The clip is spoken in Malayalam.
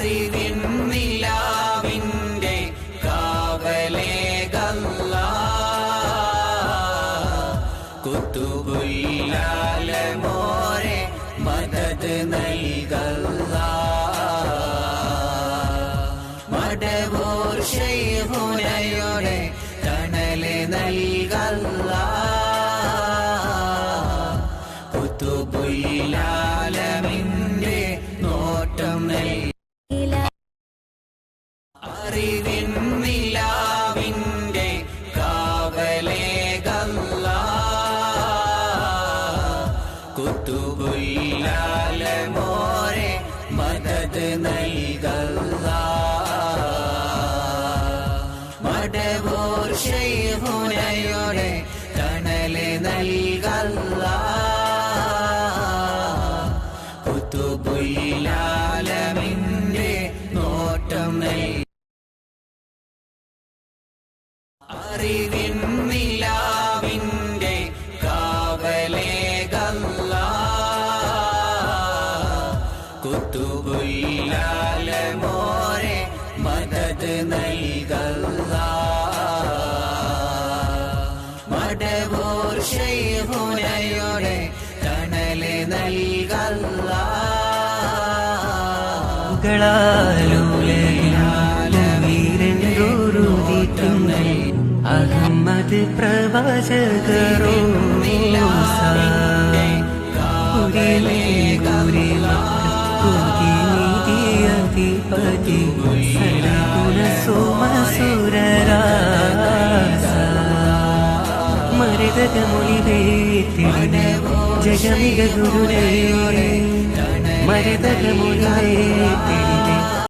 അറിവിൻ നിലാവിന്റെ കാവലേ ഗല്ല മദത് നൽകല്ല. മടവൂർ ശൈഹുനയുടെ തണൽ നൽകല്ല. കുത്തുബുല്ലാലമിന്റെ അറിവിൻ നിലാവിന്റെ കാവലേ ഗല്ല കുത്തുബുല്ലാലമോരെ മദത് നൽകല്ല. മടവൂർ ശൈഹുനയുടെ തണൽ നൽകല്ല. കുത്തുബുല്ലാലമിന്റെ അറിവിൻ നിലാവിന്റെ കാവലേ ഗല്ല കുത്തുബുല്ലാലമോരെ മദത് നൽകല്ല. മടവൂർ ശൈഹുനയുടെ തണൽ നൽകല്ല. അഹമ്മദ് പ്രവാചകരോ അധിപതി ജഗമിക ഗുരുടേ മരതക മൊഴിവേത്തിടിന